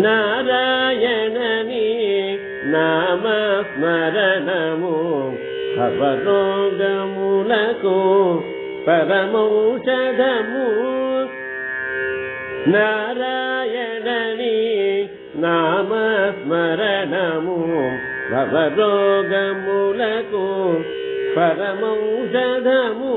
నారాయణని నామస్మరణము అవరోగములకు పరమౌషధము. నారాయణని నామస్మరణము అవరోగములకు పరమౌషధము.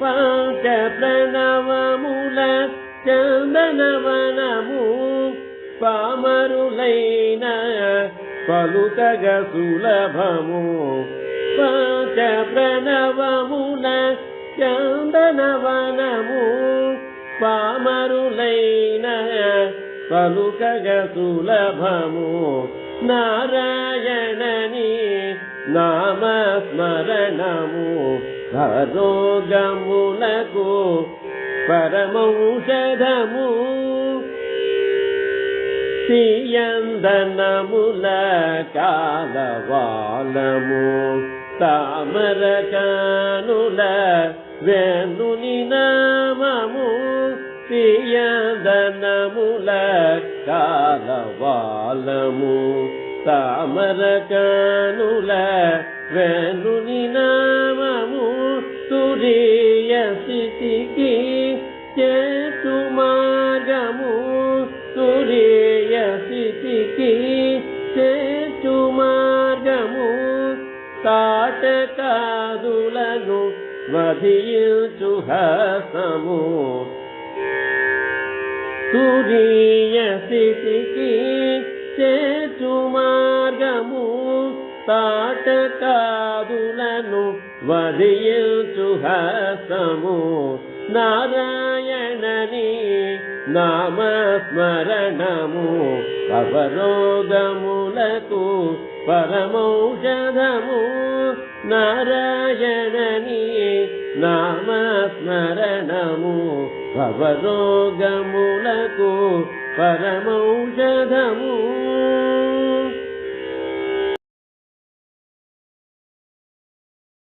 పాద ప్రణవముల చందనవనము పామరులైన పలుతగ సులభము పాద ప్రణవముల చందనవనము పామరులైన పలుకగ సులభము నారాయణని నామస్మరణము రోగములకు పరమౌషధము. తీయందనముల కాలవాలము తామరకానుల వేణుని నామము. తీయందనముల కాలవాలము తామరకానుల వేణుని నామము తురియ స్థితికి చేతు మార్గము తురియ స్థితికి చేతు మార్గము తాటకాదులను వధించు హసము తురియ స్థితికి చేతు మార్గము తాటకాదులను వధించు హసము. నారాయణని నామస్మరణము. అవరోగములకు పరమౌషధము. నారాయణని నామస్మరణము. అవరోగములకు పరమౌషధము.